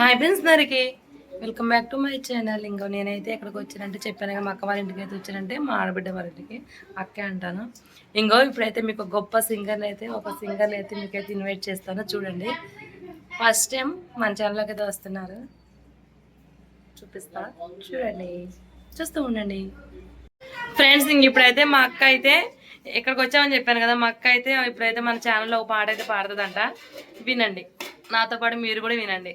Hi friends అందరికి. Welcome back to my channel. ఇంకా నేనైతే ఎక్కడికి వచ్చానంటే చెప్పాను కదా మా అక్క వాళ్ళ ఇంటికి అయితే వచ్చానంటే మా ఆడబిడ్డ వాళ్ళ ఇంటికి అక్కే అంటాను. ఇంకో ఇప్పుడైతే మీకు గొప్ప సింగర్ని అయితే ఒక సింగర్ని అయితే మీకైతే ఇన్వైట్ చేస్తాను. చూడండి. ఫస్ట్ టైం మన ఛానల్లోకి అయితే వస్తున్నారు. చూపిస్తా. చూడండి. చూస్తూ ఉండండి. ఫ్రెండ్స్ ఇంక ఇప్పుడైతే మా అక్క అయితే ఇక్కడికి వచ్చామని చెప్పాను కదా మా అక్క అయితే ఇప్పుడైతే మన ఛానల్లో ఒక పాట అయితే పాడుతుందంట. వినండి. నాతో పాటు మీరు కూడా వినండి.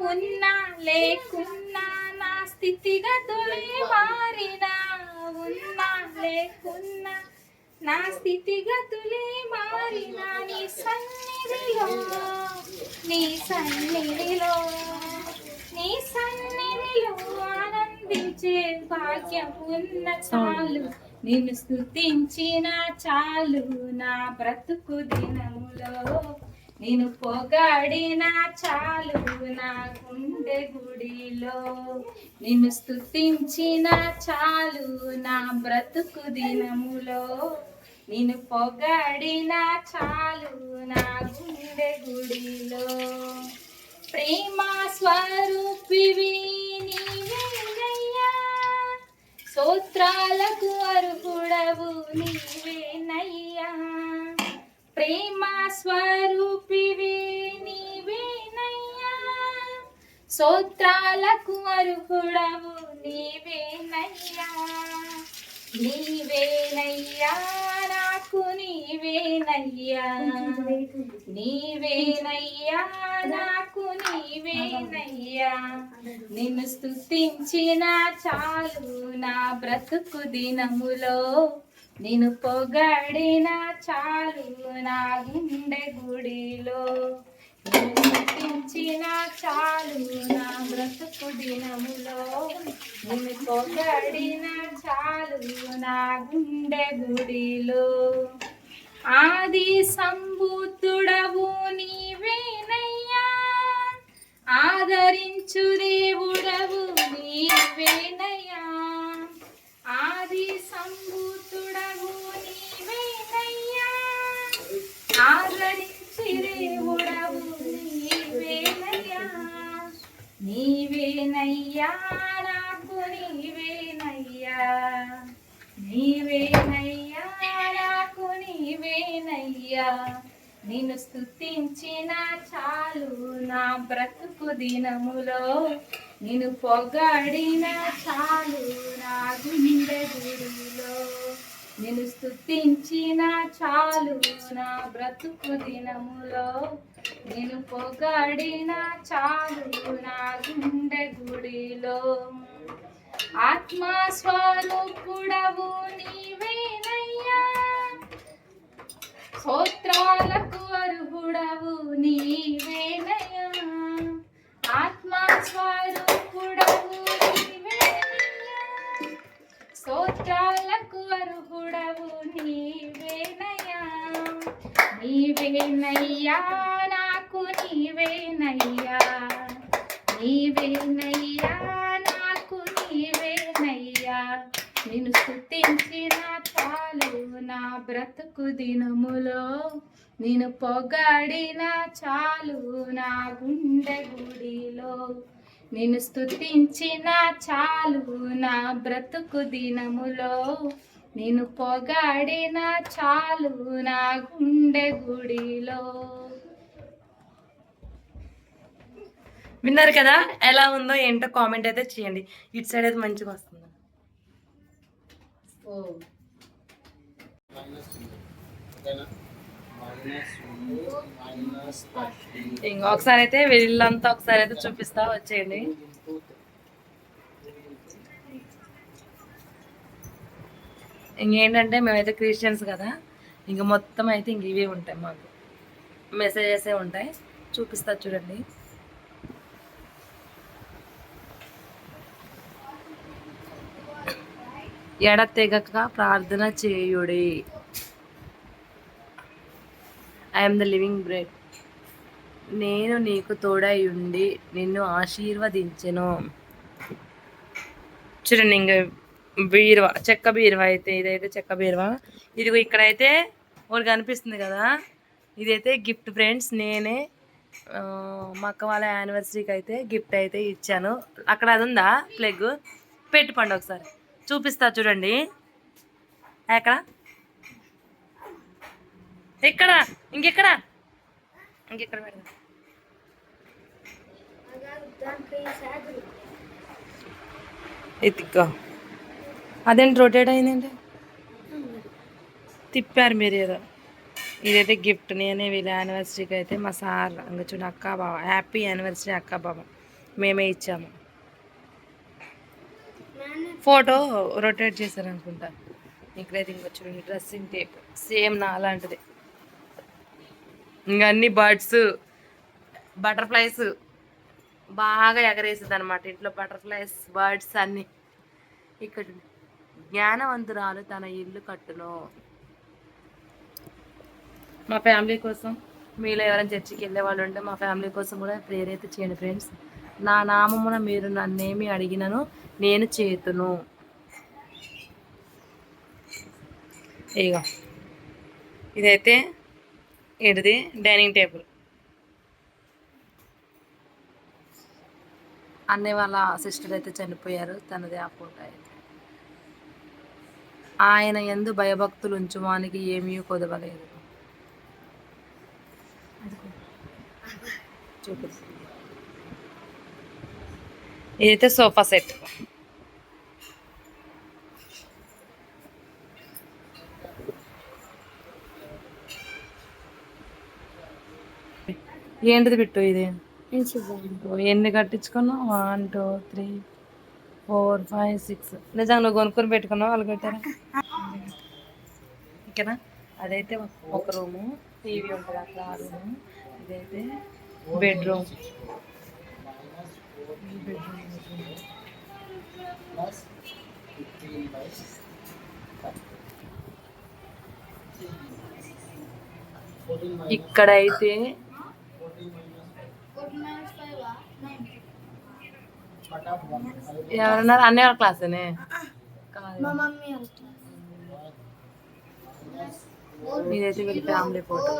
ఉన్నా లేకున్నా నా స్థితిగతులే మారినా. ఉన్నా లేకున్నా నా స్థితిగతులే మారినా. నీ సన్నిధిలో నీ సన్నిధిలో నీ సన్నిధిలో ఆనందించే భాగ్యం ఉన్న చాలు. నిన్ను స్థుతించిన చాలు నా బ్రతుకు దినములో. నేను పొగాడిన చాలు నా గుండె గుడిలో. నిన్ను స్తుతించిన చాలు నా బ్రతుకు దినములో. నేను పొగాడిన చాలు నా గుండె గుడిలో. ప్రేమ స్వరూపివి నీవేనయ్యా స్తోత్రాలకు అర్హుడవు నీవేనయ్యా ప్రేమ స్వరూ స్తోత్రాలకు అర్హుడవు నీవేనయ్యా. నీవేనయ్యా నాకు నీవేనయ్యా. నీవేనయ్యా నాకు నీవేనయ్యా. నిన్ను స్తుతించిన చాలు నా బ్రతుకు దినములో. నేను పొగడిన చాలు నా గుండె గుడిలో. చాలు నా బ్రతుకు దినములో. నిన్ను పొగడిన చాలు నా గుండె గుడిలో. ఆది సంబూతుడవు నీవేనయ్యా. ఆదరించు దేవుడవు నిన్ను స్థుతించిన చాలు నా బ్రతుకు దినములో. నిన్ను పొగడిన చాలు నా గుండె గుడిలో నిన్ను స్థుతించిన చాలు నా బ్రతుకు దినములో. నేను పొగడిన చాలు నా గుండె గుడిలో. ఆత్మస్వరూపుడవు నీవేనయ్యా. నీవేనయ్యా నాకు నీవేనయ్యా. నీవేనయ్యా నాకు నీవేనయ్యా. నిన్ను స్థుతించిన చాలు నా బ్రతుకు దినములో. నేను పొగాడిన చాలు నా గుండె గుడిలో. నిన్ను స్థుతించిన చాలు నా బ్రతుకు దినములో. నేను పొగాడిన చాలు నా గుండె గుడిలో. విన్నారు కదా ఎలా ఉందో ఏంటో కామెంట్ అయితే చేయండి. ఇటు సైడ్ అయితే మంచిగా వస్తుంది. ఇంకా ఒకసారి అయితే వీళ్ళంతా ఒకసారి అయితే చూపిస్తా వచ్చేయండి. ఇంకేంటంటే మేమైతే క్రిస్టియన్స్ కదా ఇంక మొత్తం అయితే ఇంక ఇవే ఉంటాయి మాకు. మెసేజెసే ఉంటాయి. చూపిస్తా చూడండి. ఎడతెగక ప్రార్థన చేయుడి. ఐఎమ్ ద లివింగ్ బ్రెడ్ నేను నీకు తోడై ఉండి నిన్ను ఆశీర్వదించెను. చూడండి ఇంక బీరువా చెక్క బీరువా అయితే ఇదైతే చెక్క బీరువా. ఇదిగో ఇక్కడైతే ఒకటి కనిపిస్తుంది కదా. ఇదైతే గిఫ్ట్ ఫ్రెండ్స్ నేనే మా అక్క వాళ్ళ యానివర్సరీకి అయితే గిఫ్ట్ అయితే ఇచ్చాను. అక్కడ అది ఉందా? ప్లగ్. పెట్టి పండు ఒకసారి. చూపిస్తా చూడండి. ఎక్కడ? ఎక్కడ? ఇంకెక్కడ? ఇంకెక్కడ పెడదాం? ఎత్తిక్కో అదేంటి రొటేట్ అయిందండి తిప్పారు మీరు ఏదో. ఇదైతే గిఫ్ట్ నేనే వీళ్ళ యానివర్సరీకి అయితే మా సార్ ఇంకా చూడండి అక్క బావ. హ్యాపీ యానివర్సరీ అక్క బావ. మేమే ఇచ్చాము. ఫోటో రొటేట్ చేశారు అనుకుంటా ఇక్కడైతే ఇంకా చూడండి డ్రెస్సింగ్ టేప్ సేమ్ నా అలాంటిది. ఇంకా అన్ని బర్డ్స్ బటర్ఫ్లైస్ బాగా ఎగరేసింది అనమాట ఇంట్లో బటర్ఫ్లైస్ బర్డ్స్ అన్నీ. ఇక్కడ జ్ఞానవంతురాలు తన ఇల్లు కట్టును మా ఫ్యామిలీ కోసం మీలో ఎవరైనా చర్చికి వెళ్ళే వాళ్ళు ఉంటే మా ఫ్యామిలీ కోసం కూడా ప్రేర్ అయితే చేయండి ఫ్రెండ్స్. నా నామమున మీరు నన్నేమి అడిగినను నేను చేతును. ఇగో ఇదైతే ఏంటిది? Dining table. అన్నయ్య వాళ్ళ సిస్టర్ అయితే చనిపోయారు తనది ఆ ఫోటో అయితే. ఆయన ఎందు భయభక్తులు ఉంచువానికి ఏమీ కొదవలేదు. ఇదైతే సోఫా సెట్. ఏంటిది బిట్టు ఇది? ఎన్ని కట్టించుకున్నావు? One two three four five six. నిజంగా నువ్వు కొనుక్కొని పెట్టుకున్నావు? వాళ్ళు కట్టారా? ఓకేనా? అదైతే ఒక రూము టీవీ ఉంటుంది అక్కడ ఆ రూము. ఇదైతే బెడ్రూమ్. ఇక్కడైతే ఎవరన్నారు అన్నీ వాళ్ళ క్లాసేనే కాదు. ఇదైతే వీళ్ళ family photo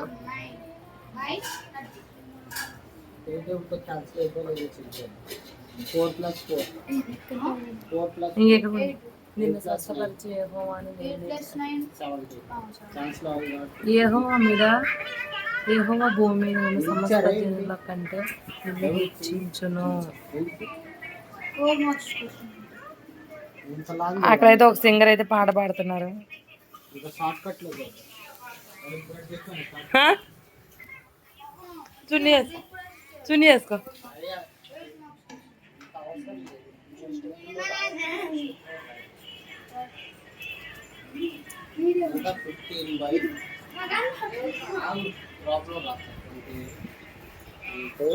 four plus four four plus ఇంకెక్కడ ఉంది? నిన్ను స్వస్థపరిచే యెహోవా అని నేను సెవెంటీ ఛాన్స్లో యెహోవా మీద యెహోవా భూమి మీద ఉన్న సమస్త జనుల కంటే నిన్ను హెచ్చించును ఇంతలాగా అక్కడైతే ఒక సింగర్ అయితే పాట పాడుతున్నారు? చున్నీ వేసుకో. చున్నీ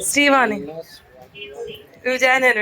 శ్రీవాణి. నువ్వు జాయిన్ అయ్యాను